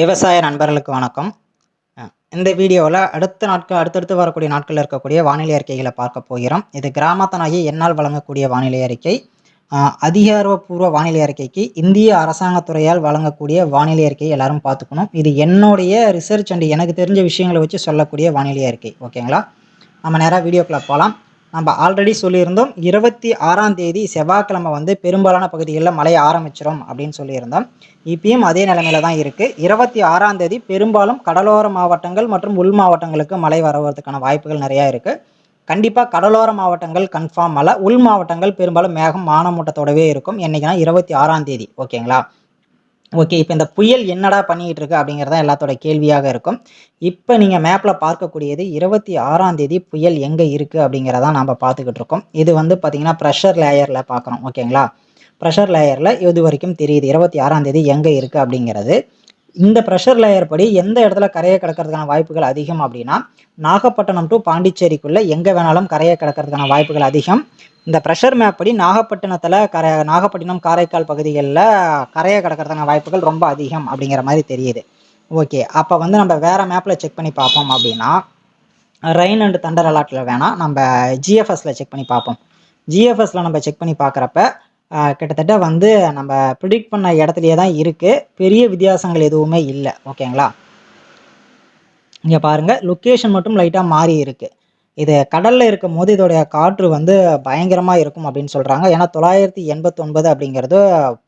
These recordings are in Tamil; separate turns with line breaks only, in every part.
விவசாய நண்பர்களுக்கு வணக்கம். இந்த வீடியோவில் அடுத்த நாட்கள் அடுத்தடுத்து வரக்கூடிய நாட்களில் இருக்கக்கூடிய வானிலை அறிக்கைகளை பார்க்க போகிறோம். இது கிராமத்தனாகி என்னால் வழங்கக்கூடிய வானிலை அறிக்கை. அதிகாரப்பூர்வ வானிலை அறிக்கைக்கு இந்திய அரசாங்கத்துறையால் வழங்கக்கூடிய வானிலை அறிக்கையை எல்லாரும் பார்த்துக்கணும். இது என்னுடைய ரிசர்ச் அண்ட் எனக்கு தெரிஞ்ச விஷயங்களை வச்சு சொல்லக்கூடிய வானிலை அறிக்கை. ஓகேங்களா? நம்ம நேராக வீடியோக்குள்ளே போகலாம் நம்ம ஆல்ரெடி சொல்லியிருந்தோம் இருபத்தி ஆறாம் தேதி செவ்வாய்க்கிழமை வந்து பெரும்பாலான பகுதிகளில் மழை ஆரம்பிச்சிடும் அப்படின்னு சொல்லியிருந்தோம். இப்பயும் அதே நிலைமையில தான் இருக்குது இருபத்தி ஆறாம் தேதி பெரும்பாலும் கடலோர மாவட்டங்கள் மற்றும் உள் மாவட்டங்களுக்கு மழை வரவதற்கான வாய்ப்புகள் நிறையா இருக்குது கண்டிப்பாக கடலோர மாவட்டங்கள் கன்ஃபார்ம் மழை உள் மாவட்டங்கள் பெரும்பாலும் மேகம் மானமூட்டத்தோடவே இருக்கும். என்றைக்குன்னா இருபத்தி ஆறாம் தேதி ஓகேங்களா? ஓகே இப்போ இந்த புயல் என்னடா பண்ணிகிட்டு இருக்கு அப்படிங்கிறது தான் எல்லாத்தோட கேள்வியாக இருக்கும். இப்போ நீங்கள் மேப்பில் பார்க்கக்கூடியது இருபத்தி ஆறாம் தேதி புயல் எங்கே இருக்குது அப்படிங்கிறதான் நம்ம பார்த்துக்கிட்டு இருக்கோம். இது வந்து பார்த்திங்கன்னா ப்ரெஷர் லேயரில் பார்க்குறோம். ஓகேங்களா ப்ரெஷர் லேயரில் இது வரைக்கும் தெரியுது இருபத்தி ஆறாம் தேதி எங்கே இருக்குது அப்படிங்கிறது. இந்த ப்ரெஷர் லேயர் படி எந்த இடத்துல கரையை கிடக்கிறதுக்கான வாய்ப்புகள் அதிகம் அப்படின்னா நாகப்பட்டினம் டு பாண்டிச்சேரிக்குள்ளே எங்கே வேணாலும் கரையை கிடக்கிறதுக்கான வாய்ப்புகள் அதிகம். இந்த ப்ரெஷர் மேப் படி நாகப்பட்டினத்தில் கரை நாகப்பட்டினம் காரைக்கால் பகுதிகளில் கரையை கிடக்கிறதுக்கான வாய்ப்புகள் ரொம்ப அதிகம் அப்படிங்கிற மாதிரி தெரியுது. ஓகே அப்போ வந்து நம்ம வேறு மேப்பில் செக் பண்ணி பார்ப்போம் அப்படின்னா ரெயின் அண்ட் தண்டர் அலாட்டில் வேணால் நம்ம ஜிஎஃப்எஸில் செக் பண்ணி பார்ப்போம். ஜிஎஃப்எஸில் நம்ம செக் பண்ணி பார்க்குறப்ப கிட்டத்தட்ட வந்து நம்ம ப்ரிடிக்ட் பண்ண இடத்துலையே தான் இருக்குது பெரிய வித்தியாசங்கள் எதுவுமே இல்லை. ஓகேங்களா? இங்கே பாருங்கள் லொக்கேஷன் மட்டும் லைட்டாக மாறி இருக்குது இது கடலில் இருக்கும் போது இதோடைய காற்று வந்து பயங்கரமாக இருக்கும் அப்படின்னு சொல்கிறாங்க ஏன்னா தொள்ளாயிரத்தி எண்பத்தொன்பது அப்படிங்கிறது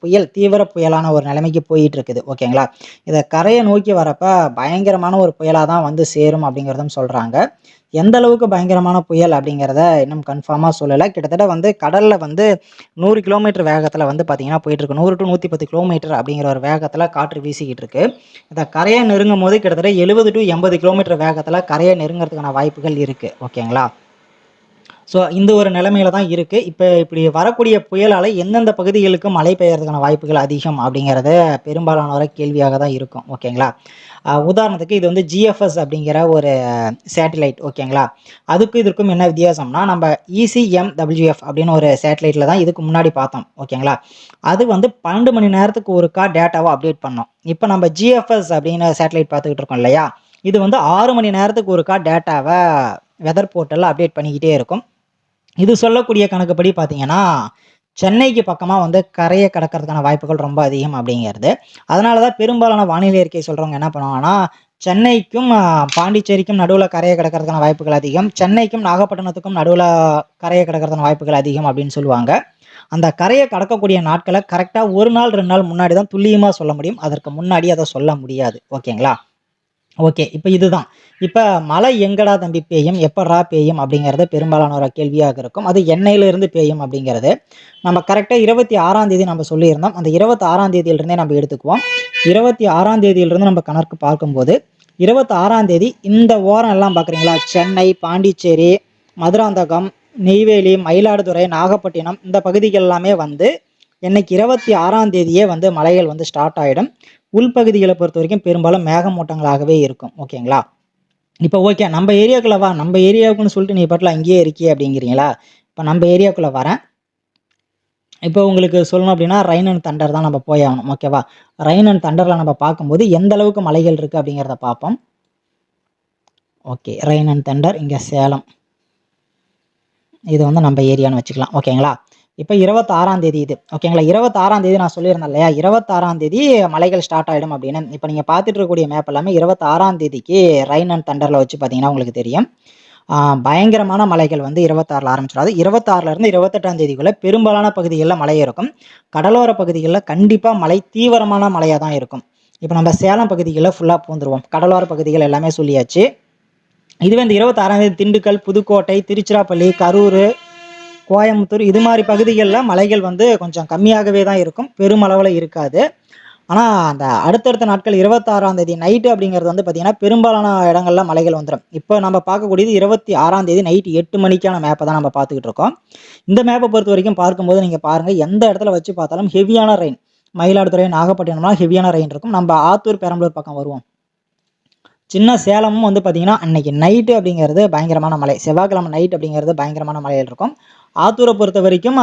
புயல் தீவிர புயலான ஒரு நிலைமைக்கு போயிட்டு இருக்குது ஓகேங்களா? இதை கரையை நோக்கி வரப்போ பயங்கரமான ஒரு புயலாக தான் வந்து சேரும் அப்படிங்கிறதும் சொல்கிறாங்க எந்த அளவுக்கு பயங்கரமான புயல் அப்படிங்கிறத இன்னும் கன்ஃபார்மாக சொல்லலை. கிட்டத்தட்ட வந்து கடலில் வந்து நூறு கிலோமீட்டர் வேகத்தில் வந்து பார்த்திங்கன்னா போயிட்டுருக்கு. நூறு டு நூற்றி பத்து கிலோமீட்டர் அப்படிங்கிற ஒரு வேகத்தில் காற்று வீசிக்கிட்டு இருக்கு. இந்த கரையை நெருங்கும் போது கிட்டத்தட்ட எழுபது டு எண்பது கிலோமீட்டர் வேகத்தில் கரையை நெருங்கிறதுக்கான வாய்ப்புகள் இருக்குது ஓகேங்களா ஸோ இந்த ஒரு நிலைமையில தான் இருக்குது இப்போ இப்படி வரக்கூடிய புயலால் எந்தெந்த பகுதிகளுக்கு மழை பெய்யறதுக்கான வாய்ப்புகள் அதிகம் அப்படிங்கிறத பெரும்பாலானவரை கேள்வியாக தான் இருக்கும். ஓகேங்களா? உதாரணத்துக்கு இது வந்து ஜிஎஃப்எஸ் அப்படிங்கிற ஒரு சேட்டிலைட் ஓகேங்களா? அதுக்கும் இதற்கும் என்ன வித்தியாசம்னா நம்ம இசிஎம் டபிள்யூஎஃப் அப்படின்னு ஒரு சேட்டலைட்டில் தான் இதுக்கு முன்னாடி பார்த்தோம். ஓகேங்களா? அது வந்து பன்னெண்டு மணி நேரத்துக்கு ஒருக்கா டேட்டாவை அப்டேட் பண்ணோம். இப்போ நம்ம ஜிஎஃப்எஸ் அப்படின்னு சேட்டலைட் பார்த்துக்கிட்டு இருக்கோம் இல்லையா? இது வந்து ஆறு மணி நேரத்துக்கு ஒருக்கா டேட்டாவை வெதர் போர்ட்டலில் அப்டேட் பண்ணிக்கிட்டே இருக்கும். இது சொல்லக்கூடிய கணக்குப்படி பார்த்தீங்கன்னா சென்னைக்கு பக்கமாக வந்து கரையை கடக்கிறதுக்கான வாய்ப்புகள் ரொம்ப அதிகம் அப்படிங்கிறது. அதனால தான் பெரும்பாலான வானிலை அறிக்கை சொல்கிறவங்க என்ன பண்ணுவாங்கன்னா சென்னைக்கும் பாண்டிச்சேரிக்கும் நடுவில் கரையை கடக்கிறதுக்கான வாய்ப்புகள் அதிகம். சென்னைக்கும் நாகப்பட்டினத்துக்கும் நடுவில் கரையை கிடக்கிறதுக்கான வாய்ப்புகள் அதிகம் அப்படின்னு சொல்லுவாங்க. அந்த கரையை கடக்கக்கூடிய நாட்களை கரெக்டாக ஒரு நாள் ரெண்டு நாள் முன்னாடி தான் துல்லியமாக சொல்ல முடியும். அதற்கு முன்னாடி அதை சொல்ல முடியாது. ஓகேங்களா? ஓகே இப்போ இதுதான். இப்போ மழை எங்கடா தம்பி பெய்யும்? எப்படா பெய்யும்? அப்படிங்கிறது ஒரு கேள்வியாக இருக்கும். அது எண்ணெயிலிருந்து பெய்யும் அப்படிங்கிறது நம்ம கரெக்டாக இருபத்தி ஆறாம் தேதி நம்ம சொல்லியிருந்தோம். அந்த இருபத்தி ஆறாம் தேதியிலிருந்தே நம்ம எடுத்துக்குவோம். இருபத்தி ஆறாம் தேதியிலிருந்து நம்ம கணக்கு பார்க்கும்போது இருபத்தி ஆறாம் தேதி இந்த ஓரம் எல்லாம் பார்க்குறீங்களா? சென்னை பாண்டிச்சேரி மதுராந்தகம் நெய்வேலி மயிலாடுதுறை நாகப்பட்டினம் இந்த பகுதிகள் எல்லாமே வந்து இன்னைக்கு இருபத்தி ஆறாம் தேதியே வந்து மலைகள் வந்து ஸ்டார்ட் ஆகிடும் உள்பகுதிகளை பொறுத்த வரைக்கும் பெரும்பாலும் மேகமூட்டங்களாகவே இருக்கும். ஓகேங்களா? இப்போ ஓகே நம்ம ஏரியாக்குள்ளே வா நம்ம ஏரியாவுக்குன்னு சொல்லிட்டு நீ பாட்டில் அங்கேயே இருக்கியே அப்படிங்கிறீங்களா? இப்போ நம்ம ஏரியாக்குள்ளே வரேன். இப்போ உங்களுக்கு சொல்லணும் அப்படின்னா ரைன் அண்ட் தண்டர் தான் நம்ம போய் ஆகணும். ஓகேவா? ரைன் அண்ட் தண்டரில் நம்ம பார்க்கும்போது எந்த அளவுக்கு மலைகள் இருக்குது அப்படிங்கிறத பார்ப்போம். ஓகே ரைன் அண்ட் தண்டர் இங்கே சேலம். இது வந்து நம்ம ஏரியான்னு வச்சுக்கலாம். ஓகேங்களா? இப்போ இருபத்தாறாம் தேதி இது. ஓகேங்களா இருபத்தாறாம் தேதி நான் சொல்லியிருந்தேன் இல்லையா? இருபத்தாறாம் தேதி மலைகள் ஸ்டார்ட் ஆகிடும் அப்படின்னு. இப்போ நீங்கள் பார்த்துட்டு இருக்கக்கூடிய மேப் எல்லாமே இருபத்தாறாம் தேதிக்கு ரைன் அண்ட் தண்டரில் வச்சு பார்த்தீங்கன்னா உங்களுக்கு தெரியும். பயங்கரமான மலைகள் வந்து இருபத்தாறில் ஆரம்பிச்சிடாது இருபத்தாறுலேருந்து இருபத்தெட்டாம் தேதிக்குள்ளே பெரும்பாலான பகுதிகளில் மழை இருக்கும். கடலோர பகுதிகளில் கண்டிப்பாக மழை தீவிரமான மழையாக தான் இருக்கும். இப்போ நம்ம சேலம் பகுதிகளில் ஃபுல்லாக பூந்துருவோம். கடலோர பகுதிகள் எல்லாமே சொல்லியாச்சு. இதுவே இந்த இருபத்தாறாம் தேதி திண்டுக்கல் புதுக்கோட்டை திருச்சிராப்பள்ளி கரூர் கோயம்புத்தூர் இது மாதிரி பகுதிகளில் மலைகள் வந்து கொஞ்சம் கம்மியாகவே தான் இருக்கும். பெருமளவில் இருக்காது. ஆனால் அந்த அடுத்தடுத்த நாட்கள் இருபத்தாறாம் தேதி நைட்டு அப்படிங்கிறது வந்து பார்த்திங்கன்னா பெரும்பாலான இடங்களில் மலைகள் வந்துடும் இப்போ நம்ம பார்க்கக்கூடியது இருபத்தி ஆறாம் தேதி நைட்டு எட்டு மணிக்கான மேப்பை தான் நம்ம பார்த்துக்கிட்டு இருக்கோம். இந்த மேப்பை பொறுத்த வரைக்கும் பார்க்கும்போது நீங்கள் பாருங்கள் எந்த இடத்துல வச்சு பார்த்தாலும் ஹெவியான ரெயின் மயிலாடுதுறை நாகப்பட்டினம்லாம் ஹெவியான ரெயின் இருக்கும். நம்ம ஆத்தூர் பெரம்பலூர் பக்கம் வருவோம். சின்ன சேலமும் வந்து பார்த்திங்கன்னா அன்னைக்கு நைட்டு அப்படிங்கிறது பயங்கரமான மழை. செவ்வாய்க்கிழமை நைட் அப்படிங்கிறது பயங்கரமான மழையில் இருக்கும். ஆத்தூரை பொறுத்த வரைக்கும்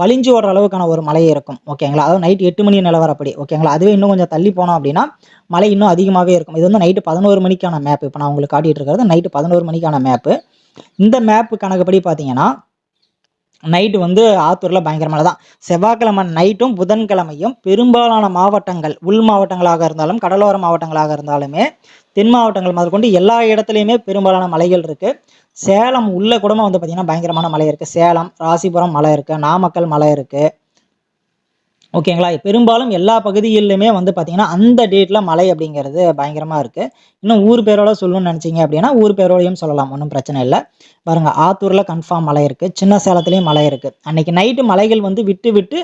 வலிஞ்சு ஓடுற அளவுக்கான ஒரு மழை இருக்கும். ஓகேங்களா அதாவது நைட் எட்டு மணி நிலவரப்படி ஓகேங்களா அதுவே இன்னும் கொஞ்சம் தள்ளி போனோம் அப்படின்னா மழை இன்னும் அதிகமாகவே இருக்கும். இது வந்து நைட்டு பதினோரு மணிக்கான மேப் இப்போ நான் உங்களுக்கு காட்டிகிட்டு இருக்கிறது நைட்டு பதினோரு மணிக்கான மேப்பு இந்த மேப்பு கணக்குப்படி பார்த்தீங்கன்னா நைட்டு வந்து ஆத்தூரில் பயங்கரமான தான். செவ்வாய்க்கிழமை நைட்டும் புதன்கிழமையும் பெரும்பாலான மாவட்டங்கள் உள் மாவட்டங்களாக இருந்தாலும் கடலோர மாவட்டங்களாக இருந்தாலுமே தென் மாவட்டங்கள் முதற்கொண்டு எல்லா இடத்துலையுமே பெரும்பாலான மலைகள் இருக்குது சேலம் உள்ள கூடமா வந்து பார்த்திங்கன்னா பயங்கரமான மலை இருக்குது சேலம் ராசிபுரம் மலை இருக்குது நாமக்கல் மலை இருக்குது ஓகேங்களா? பெரும்பாலும் எல்லா பகுதிகளிலுமே வந்து பார்த்திங்கன்னா அந்த டேட்டில் மழை அப்படிங்கிறது பயங்கரமாக இருக்குது இன்னும் ஊர் பேரோட சொல்லணும்னு நினச்சிங்க அப்படின்னா ஊர் பேரோடையும் சொல்லலாம் ஒன்றும் பிரச்சனை இல்லை. பாருங்கள் ஆத்தூரில் கன்ஃபார்ம் மழை இருக்குது சின்ன சேலத்துலேயும் மழை இருக்குது அன்றைக்கி நைட்டு மலைகள் வந்து விட்டு விட்டு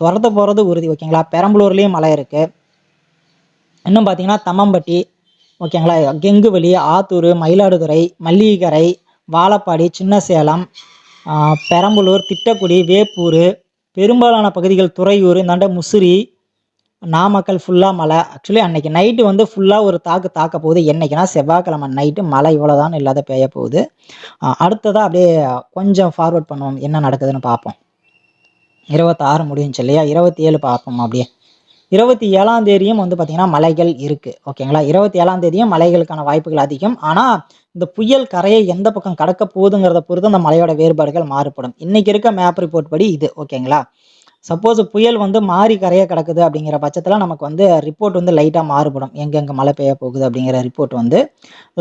துரத்த போகிறது உறுதி ஓகேங்களா? பெரம்பலூர்லேயும் மழை இருக்குது இன்னும் பார்த்தீங்கன்னா தம்மம்பட்டி ஓகேங்களா? கெங்குவெளி ஆத்தூர் மயிலாடுதுறை மல்லிகரை வாழப்பாடி சின்ன சேலம் பெரம்பலூர் திட்டக்குடி வேப்பூர் பெரும்பாலான பகுதிகள் துறையூர் இந்தாண்ட முசிறி நாமக்கல் ஃபுல்லாக மழை. ஆக்சுவலி அன்னைக்கு நைட்டு வந்து ஃபுல்லாக ஒரு தாக்கு தாக்க போகுது. என்றைக்குனா செவ்வாய்க்கிழமை நைட்டு மழை இவ்வளோதான் இல்லாத பெய்ய போகுது. அடுத்ததாக அப்படியே கொஞ்சம் ஃபார்வர்ட் பண்ணுவோம். என்ன நடக்குதுன்னு பார்ப்போம். இருபத்தாறு முடிஞ்சு இல்லையா? இருபத்தி ஏழு பார்ப்போம் அப்படியே. இருபத்தி ஏழாம் தேதியும் வந்து பார்த்திங்கன்னா மலைகள் இருக்குது ஓகேங்களா இருபத்தி ஏழாம் தேதியும் மலைகளுக்கான வாய்ப்புகள் அதிகம். ஆனால் இந்த புயல் கரையை எந்த பக்கம் கடக்க போகுதுங்கிறத பொறுத்து அந்த மலையோட வேறுபாடுகள் மாறுபடும். இன்றைக்கி இருக்க மேப் ரிப்போர்ட் படி இது ஓகேங்களா சப்போஸ் புயல் வந்து மாறி கரையை கிடக்குது அப்படிங்கிற பட்சத்தில் நமக்கு வந்து ரிப்போர்ட் வந்து லைட்டாக மாறுபடும். எங்கெங்கே மழை பெய்ய போகுது அப்படிங்கிற ரிப்போர்ட் வந்து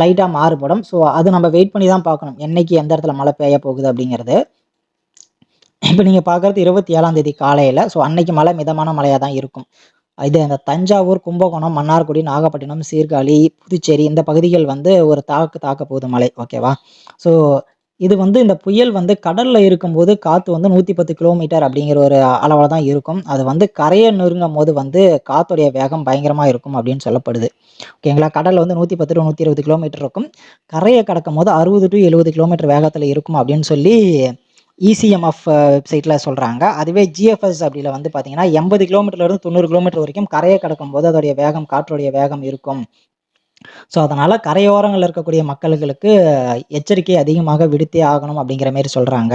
லைட்டாக மாறுபடும். ஸோ அது நம்ம வெயிட் பண்ணி தான் பார்க்கணும். என்னைக்கு எந்த இடத்துல மழை பெய்ய போகுது அப்படிங்கிறது. இப்போ நீங்கள் பார்க்குறது இருபத்தி ஏழாம் தேதி காலையில். ஸோ அன்னைக்கு மழை மிதமான மழையாக தான் இருக்கும். இது இந்த தஞ்சாவூர் கும்பகோணம் மன்னார்குடி நாகப்பட்டினம் சீர்காழி புதுச்சேரி இந்த பகுதிகள் வந்து ஒரு தாக்கு தாக்க போகுது மழை ஓகேவா ஸோ இது வந்து இந்த புயல் வந்து கடலில் இருக்கும்போது காற்று வந்து நூற்றி பத்து கிலோமீட்டர் அப்படிங்கிற ஒரு அளவில் தான் இருக்கும். அது வந்து கரையை நெருங்கும் போது வந்து காற்றுடைய வேகம் பயங்கரமாக இருக்கும் அப்படின்னு சொல்லப்படுது. ஓகேங்களா கடலில் வந்து நூற்றி பத்து டு நூற்றி இருபது கிலோமீட்டர் இருக்கும். கரையை கடக்கும் போது அறுபது டு எழுபது கிலோமீட்டர் வேகத்தில் இருக்கும் அப்படின்னு சொல்லி இசிஎம்எஃப் வெப்சைட்டில் uh, சொல்கிறாங்க அதுவே ஜிஎஃப்எஸ் அப்படியில் வந்து பார்த்தீங்கன்னா எண்பது கிலோமீட்டர்லேருந்து தொண்ணூறு கிலோமீட்டர் வரைக்கும் கரையை கடக்கும் போது அதோடைய வேகம் காற்றுடைய வேகம் இருக்கும். ஸோ அதனால் கரையோரங்களில் இருக்கக்கூடிய மக்களுக்கு uh, எச்சரிக்கை அதிகமாக விடுத்தே ஆகணும் அப்படிங்கிற மாரி சொல்கிறாங்க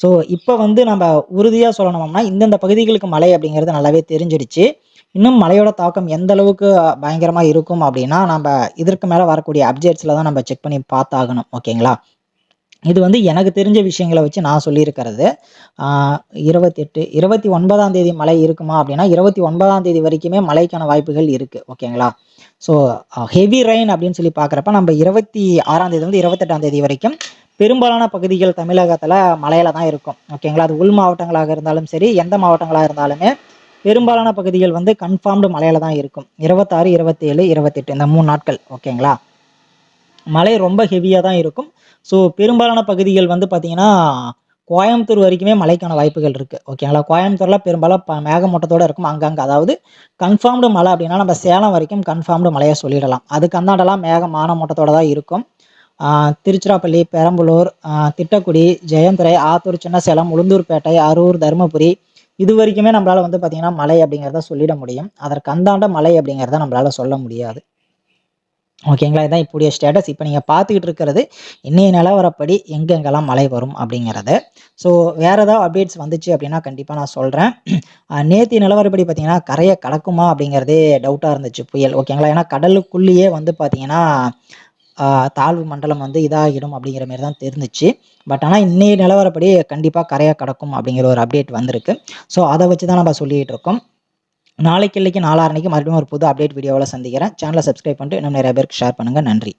ஸோ இப்போ வந்து நம்ம உறுதியாக சொல்லணும்னா இந்தந்த பகுதிகளுக்கு மழை அப்படிங்கிறது நல்லாவே தெரிஞ்சிடுச்சு. இன்னும் மழையோட தாக்கம் எந்த அளவுக்கு uh, பயங்கரமாக இருக்கும் அப்படின்னா நம்ம இதற்கு மேலே வரக்கூடிய அப்டேட்ஸில் தான் நம்ம செக் பண்ணி பார்த்தாகணும். ஓகேங்களா? இது வந்து எனக்கு தெரிஞ்ச விஷயங்களை வச்சு நான் சொல்லியிருக்கிறது. இருபத்தெட்டு இருபத்தி ஒன்பதாம் தேதி மழை இருக்குமா அப்படின்னா இருபத்தி ஒன்பதாம் தேதி வரைக்குமே மழைக்கான வாய்ப்புகள் இருக்குது ஓகேங்களா? ஸோ ஹெவி ரெயின் அப்படின்னு சொல்லி பார்க்குறப்ப நம்ம இருபத்தி ஆறாம் தேதி வந்து இருபத்தெட்டாம் தேதி வரைக்கும் பெரும்பாலான பகுதிகள் தமிழகத்தில் மழையில தான் இருக்கும் ஓகேங்களா? அது உள் மாவட்டங்களாக இருந்தாலும் சரி எந்த மாவட்டங்களாக இருந்தாலுமே பெரும்பாலான பகுதிகள் வந்து கன்ஃபார்ம்டு மழையில தான் இருக்கும். இருபத்தாறு இருபத்தேழு இருபத்தெட்டு இந்த மூணு நாட்கள் ஓகேங்களா? மழை ரொம்ப ஹெவியாக தான் இருக்கும். ஸோ பெரும்பாலான பகுதிகள் வந்து பார்த்திங்கன்னா கோயம்புத்தூர் வரைக்குமே மழைக்கான வாய்ப்புகள் இருக்குது ஓகேங்களா கோயம்புத்தூரில் பெரும்பாலும் ப மேகமூட்டத்தோடு இருக்கும். அங்கங்கே அதாவது கன்ஃபார்ம்டு மழை அப்படின்னா நம்ம சேலம் வரைக்கும் கன்ஃபார்ம்டு மழையை சொல்லிடலாம். அதுக்கு அந்தாண்டெல்லாம் மேகம் மானமூட்டத்தோடு தான் இருக்கும். திருச்சிராப்பள்ளி பெரம்பலூர் திட்டக்குடி ஜெயந்துறை ஆத்தூர் சின்ன சேலம் உளுந்தூர்பேட்டை அரூர் தருமபுரி இது வரைக்குமே நம்மளால் வந்து பார்த்திங்கன்னா மழை அப்படிங்கிறத சொல்லிட முடியும். அதற்கு அந்தாண்ட மழை அப்படிங்கிறத நம்மளால் சொல்ல முடியாது. ஓகேங்களா இதான் இப்படிய ஸ்டேட்டஸ் இப்போ நீங்கள் பார்த்துக்கிட்டு இருக்கிறது இன்னைய நிலவரப்படி எங்கெங்கெல்லாம் மழை வரும் அப்படிங்கிறத. ஸோ வேறு ஏதாவது அப்டேட்ஸ் வந்துச்சு அப்படின்னா கண்டிப்பாக நான் சொல்கிறேன் நேற்று நிலவரப்படி பார்த்தீங்கன்னா கரையை கடக்குமா அப்படிங்கிறதே டவுட்டாக இருந்துச்சு புயல். ஓகேங்களா ஏன்னா கடலுக்குள்ளேயே வந்து பார்த்தீங்கன்னா தாழ்வு மண்டலம் வந்து இதாகிடும் அப்படிங்கிற மாதிரி தான் தெரிஞ்சிச்சு. பட் ஆனால் இன்னைய நிலவரப்படி கண்டிப்பாக கரையாக கடக்கும் அப்படிங்கிற ஒரு அப்டேட் வந்திருக்கு. ஸோ அதை வச்சு தான் நம்ம சொல்லிகிட்டு இருக்கோம். நாளைக்கு இல்லைக்கு நாளாரணிக்கு மறுபடியும் ஒரு புது அப்டேட் வீடியோவில் சந்திக்கிறேன். சேனலை சப்ஸ்கிரைப் பண்ணிட்டு இன்னும் நிறைய பேருக்கு ஷேர் பண்ணுங்கள் நன்றி.